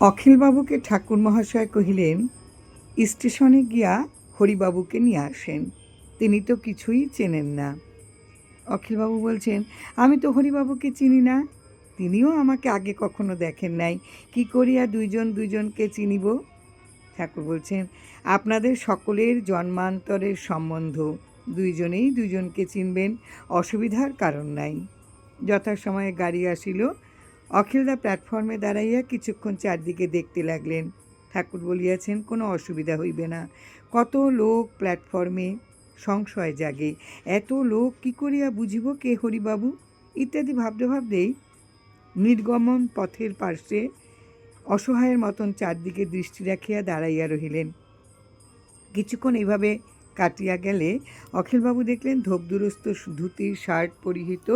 অখিলবাবুকে ঠাকুর মহাশয় কহিলেন, স্টেশনে গিয়া হরিবাবুকে নিয়ে আসেন। তিনি তো কিছুই চেনেন না। অখিলবাবু বলছেন, আমি তো হরিবাবুকে চিনি না। তিনিও আমাকে আগে কখনো দেখেন নাই। কি করিয়া দুইজন দুইজনকে চিনিব? ঠাকুর বলছেন, আপনাদের সকলের জন্মান্তরের সম্বন্ধ। দুইজনেই দুইজনকে চিনবেন, অসুবিধার কারণ নাই। যথাসময়ে গাড়ি আসিল অখিলদা প্ল্যাটফর্মে দাঁড়াইয়া কিছুক্ষণ চারদিকে দেখতে লাগলেন। ঠাকুর বলিয়াছেন, কোনো অসুবিধা হইবে না। কত লোক প্ল্যাটফর্মে সংশয় জাগে। এত লোক কি করিয়া বুঝিব কে হরিবাবু? ইত্যাদি ভাবতে ভাবতেই নির্গমন পথের পার্শ্বে অসহায়ের মতন চারদিকে দৃষ্টি রাখিয়া দাঁড়াইয়া রহিলেন। কিছুক্ষণ এইভাবে কাটিয়া গেলে অখিলবাবু দেখলেন ধোপদুরস্ত ধুতির শার্ট পরিহিত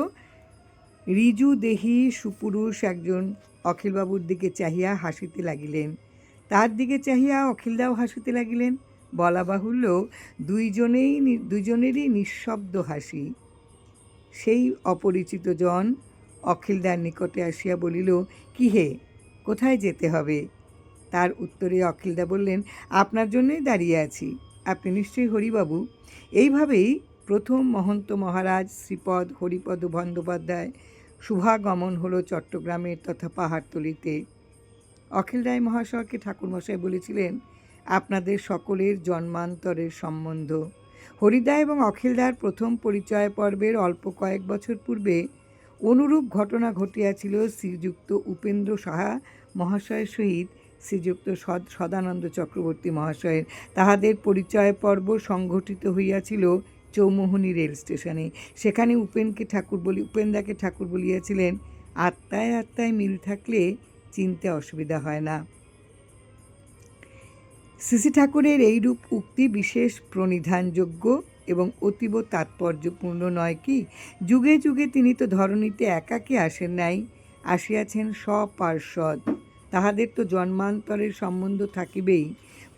রিজু দেহি সুপুরুষ একজন। অখিলবাবুর দিকে চাহিয়া হাসিতে লাগিলেন। তার দিকে চাহিয়া অখিলদাও হাসিতে লাগিলেন। বলা বাহুল্য দুইজনেই দুইজনেরই নিঃশব্দ হাসি। সেই অপরিচিত জন অখিলদার নিকটে আসিয়া বলিল, কি হে, কোথায় যেতে হবে? তার উত্তরে অখিলদা বললেন, আপনার জন্যই দাঁড়িয়ে আছি। আপনি নিশ্চয়ই হরিবাবু। এইভাবেই প্রথম মহন্ত মহারাজ শ্রীপদ হরিপদ বন্দ্যোপাধ্যায় শুভাগমন হলো চট্টগ্রামের তথা পাহাড়তলিতে। অখিল রায় মহাশয়কে ঠাকুরমশাই বলেছিলেন, আপনাদের সকলের জন্মান্তরের সম্বন্ধ। হরিদা এবং অখিলদার প্রথম পরিচয় পর্বের অল্প কয়েক বছর পূর্বে অনুরূপ ঘটনা ঘটিয়াছিল শ্রীযুক্ত উপেন্দ্র সাহা মহাশয়ের সহিত শ্রীযুক্ত সদ, সদানন্দ চক্রবর্তী মহাশয়ের। তাহাদের পরিচয় পর্ব সংঘটিত হইয়াছিল চৌমোহনী রেল স্টেশনে। সেখানে উপেনকে ঠাকুর বলি উপেন্দাকে ঠাকুর বলিয়াছিলেন, আত্মায় আত্মায় মিল থাকলে চিনতে অসুবিধা হয় না। শ্রী ঠাকুরের এইরূপ উক্তি বিশেষ প্রণিধানযোগ্য এবং অতীব তাৎপর্যপূর্ণ নয় কি? যুগে যুগে তিনি তো ধরণীতে একাকী আসেন নাই, আসিয়াছেন সপার্ষদ তাহাদের তো জন্মান্তরের সম্বন্ধ থাকিবেই।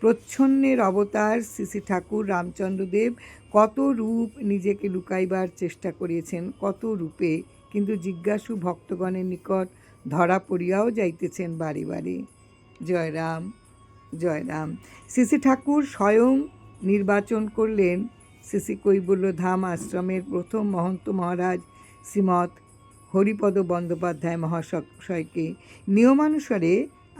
প্রচ্ছন্নের অবতার শ্রী ঠাকুর রামচন্দ্রদেব কত রূপ নিজেকে লুকাইবার চেষ্টা করিয়েছেন, কত রূপে। কিন্তু জিজ্ঞাসু ভক্তগণের নিকট, ধরা পড়িয়াও যাইতেছেন বাড়ি বাড়ি জয়রাম জয়রাম শ্রী ঠাকুর স্বয়ং নির্বাচন করলেন। শ্রী কৈবল্য ধাম আশ্রমের প্রথম মহন্ত মহারাজ শ্রীমৎ হরিপদ বন্দ্যোপাধ্যায় মহাশয়কে। নিয়মানুসারে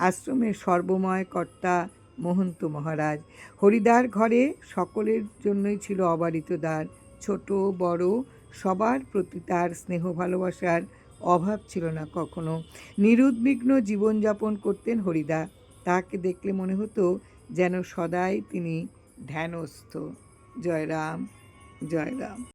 আশ্রমের সর্বময় কর্তা মহন্ত মহারাজ। হরিদার ঘরে সকলের জন্যই ছিল অবারিত দ্বার। ছোট, বড়, সবার প্রতি তার স্নেহ ভালোবাসার অভাব ছিল না কখনো। নিরুদ্বিগ্ন জীবনযাপন করতেন হরিদা। তাকে দেখলে মনে হতো যেন সদাই তিনি ধ্যানস্থ। জয় রাম জয় রাম